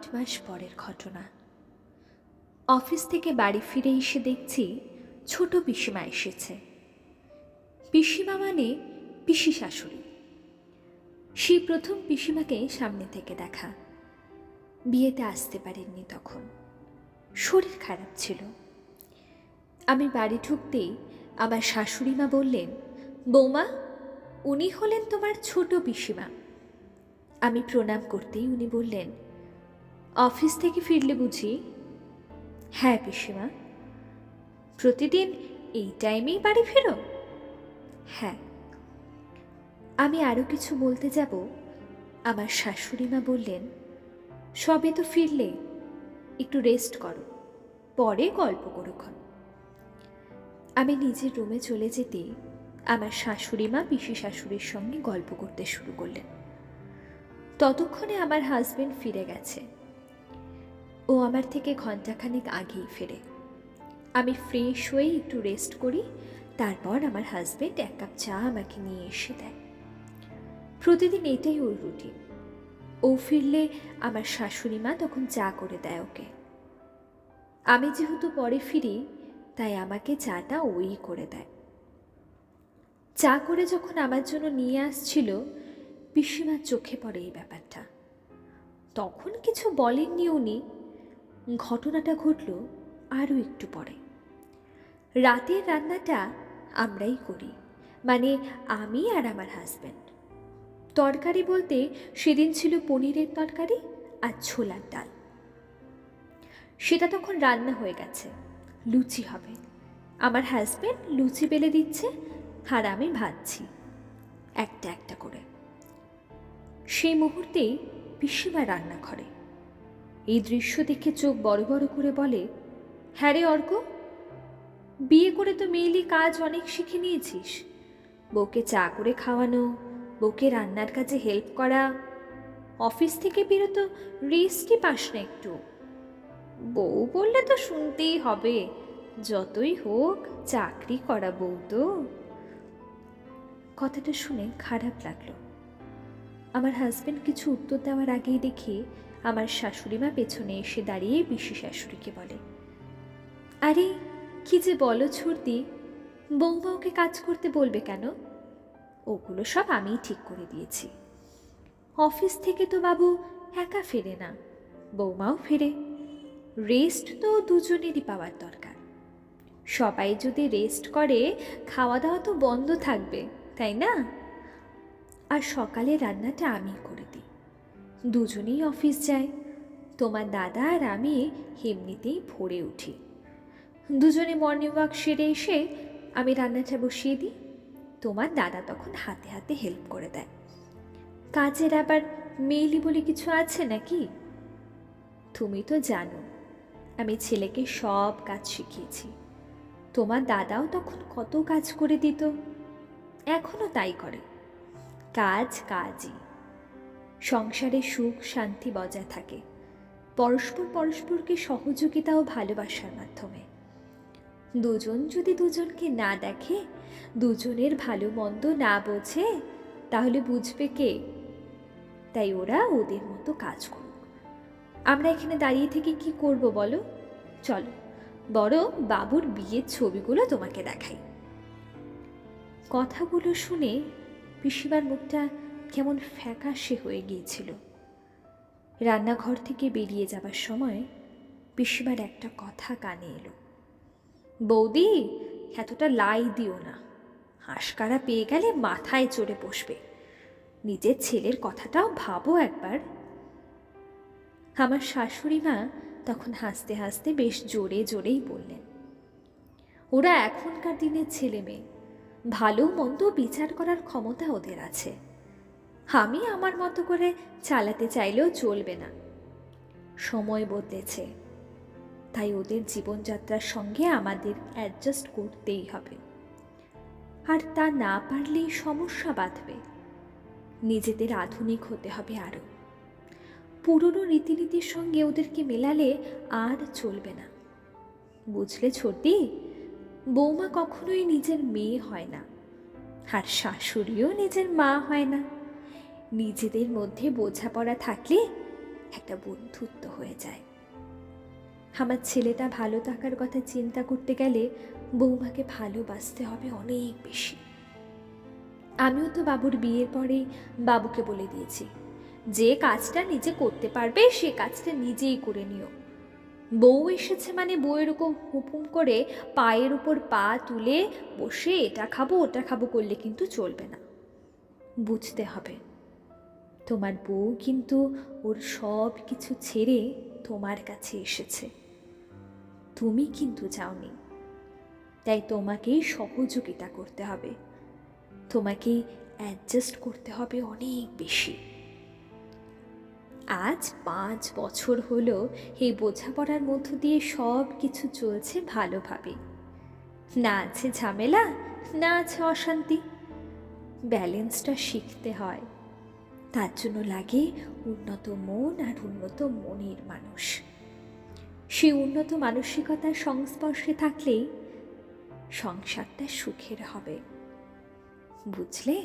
আট মাস পরের ঘটনা। অফিস থেকে বাড়ি ফিরে এসে দেখছি ছোট পিসিমা এসেছে। পিসিমা মানে পিসি শাশুড়ি। সেই প্রথম পিসিমাকে সামনে থেকে দেখা। বিয়েতে আসতে পারেননি তখন। শরীর খারাপ ছিল। আমি বাড়ি ঢুকতেই আমার শাশুড়ি মা বললেন, বৌমা, উনি হলেন তোমার ছোট পিসিমা। আমি প্রণাম করতেই উনি বললেন অফিস থেকে ফিরলে বুঝি হ্যাঁ পিসিমা, প্রতিদিন এই টাইমেই বাড়ি ফেরো? হ্যাঁ। আমি আরও কিছু বলতে যাব? আমার শাশুড়ি মা বললেন, সবে তো ফিরলে, একটু রেস্ট করো, পরে গল্প করোক্ষণ আমি নিজের রুমে চলে যেতে আমার শাশুড়ি মা পিসি শাশুড়ির সঙ্গে গল্প করতে শুরু করলেন। ততক্ষণে আমার হাজবেন্ড ফিরে গেছে। ও আমার থেকে ঘন্টাখানেক আগেই ফেরে। আমি ফ্রেশ হয়ে একটু রেস্ট করি, তারপর আমার হাজবেন্ড এক কাপ চা আমাকে নিয়ে এসে দেয়। প্রতিদিন এটাই ওর রুটিন ও ফিরলে আমার শাশুড়ি মা তখন চা করে দেয় ওকে। আমি যেহেতু পরে ফিরি, তাই আমাকে চাটা ওই করে দেয়। চা করে যখন আমার জন্য নিয়ে আসছিল, পিসিমার চোখে পড়ে এই ব্যাপারটা। তখন কিছু বলেননি উনি ঘটনাটা ঘটল আরও একটু পরে। রাতের রান্নাটা আমরাই করি মানে আমি আর আমার হাজব্যান্ড তরকারি বলতে সেদিন ছিল পনিরের তরকারি আর ছোলার ডাল। সেটা তখন রান্না হয়ে গেছে, লুচি হবে। আমার হাজব্যান্ড লুচি বেলে দিচ্ছে আর আমি ভাজছি, একটা একটা করে। সেই মুহূর্তেই পিসিমা রান্না করে এই দৃশ্য দেখে চোখ বড় বড় করে বলে হ্যাঁ রে অর্ক, বিয়ে করে তো মেয়েলি কাজ অনেক শিখে নিয়েছিস। বউকে চা করে খাওয়ানো, বউকে রান্নার কাজে হেল্প করা অফিস থেকে বেরোতো রেস্টই পাস না একটু। বউ বললে তো শুনতেই হবে, যতই হোক চাকরি করা বউ তো। কথাটা শুনে খারাপ লাগল। আমার হাজব্যান্ড কিছু উত্তর দেওয়ার আগেই দেখি আমার শাশুড়ি মা পেছনে এসে দাঁড়িয়ে পিসি শাশুড়িকে বলে, আরে, কি যে বলো ছুর্দি বৌমা ওকে কাজ করতে বলবে কেন? ওগুলো সব আমিই ঠিক করে দিয়েছি। অফিস থেকে তো বাবু একা ফেরে না, বৌমাও ফেরে। রেস্ট তো দুজনেরই পাওয়ার দরকার। সবাই যদি রেস্ট করে খাওয়া দাওয়া তো বন্ধ থাকবে, তাই না? আর সকালে রান্নাটা আমি করে দিই। দুজনেই অফিস যায় তোমার দাদা আর আমি এমনিতেই ভোরে উঠি। দুজনে মর্নিং ওয়াক সেরে এসে আমি রান্নাটা বসিয়ে দিই। তোমার দাদা তখন হাতে হাতে হেল্প করে দেয়। কাজের আবার মেইলি বলে কিছু আছে নাকি? তুমি তো জানো, আমি ছেলেকে সব কাজ শিখিয়েছি। তোমার দাদাও তখন কত কাজ করে দিত। এখনও তাই করে। কাজ কাজই। সংসারে সুখ, শান্তি বজায় থাকে। পরস্পর পরস্পরকে সহযোগিতা ও ভালোবাসার মাধ্যমে। দুজন যদি দুজনকে না দেখে, দুজনের ভালো মন্দ না বোঝে, তাহলে বুঝবে কে? তাই ওরা ওদের মতো কাজ করুক। আমরা এখানে দাঁড়িয়ে থেকে কি করব বলো? চলো বড় বাবুর বিয়ের ছবিগুলো তোমাকে দেখাই। কথাগুলো শুনে পিসিমার মুখটা কেমন ফ্যাকাশে হয়ে গিয়েছিল। রান্নাঘর থেকে বেরিয়ে যাবার সময় পিসিমার একটা কথা কানে এলো। বৌদি, এতটা লাই দিও না। হাঁসকারা পেয়ে গেলে মাথায় চড়ে বসবে। নিজের ছেলের কথাটাও ভাবো একবার। আমার শাশুড়ি মা তখন হাসতে হাসতে বেশ জোরে জোরেই বললেন, ওরা এখনকার দিনের ছেলে মেয়ে ভালো মন্দ বিচার করার ক্ষমতা ওদের আছে। আমি আমার মতো করে চালাতে চাইলেও চলবে না। সময় বদলেছে। তাই ওদের জীবনযাত্রার সঙ্গে আমাদের অ্যাডজাস্ট করতেই হবে। আর তা না পারলেই সমস্যা বাঁধবে। নিজেদের আধুনিক হতে হবে আরও পুরনো রীতিনীতির সঙ্গে ওদেরকে মেলালে আর চলবে না। বুঝলে ছোটি? বৌমা কখনোই নিজের মেয়ে হয় না। আর শাশুড়িও নিজের মা হয় না। নিজেদের মধ্যে বোঝাপড়া থাকলে একটা বন্ধুত্ব হয়ে যায়। আমার ছেলেটা ভালো থাকার কথা চিন্তা করতে গেলে বৌমাকে ভালোবাসতে হবে অনেক বেশি। আমিও তো বাবুর বিয়ের পরেই বাবুকে বলে দিয়েছি, যে কাজটা নিজে করতে পারবে, সে কাজটা নিজেই করে নিও। বউ এসেছে মানে বউয়ের ওরকম হুকুম করে পায়ের উপর পা তুলে বসে, এটা খাব, ওটা খাব করলে কিন্তু চলবে না। বুঝতে হবে। তোমার বউ কিন্তু ওর সব কিছু ছেড়ে তোমার কাছে এসেছে। তুমি কিন্তু চাওনি। তাই তোমাকেই সহযোগিতা করতে হবে। তোমাকে অ্যাডজাস্ট করতে হবে অনেক বেশি। আজ পাঁচ বছর হলো এই বোঝাপড়ার মধ্য দিয়ে সব কিছু চলছে ভালোভাবে। না আছে ঝামেলা, না আছে অশান্তি। ব্যালেন্সটা শিখতে হয়। তার জন্য লাগে উন্নত মন আর উন্নত মনের মানুষ। সেই উন্নত মানসিকতার সংস্পর্শে থাকলেই সংসারটা সুখের হবে। বুঝলে?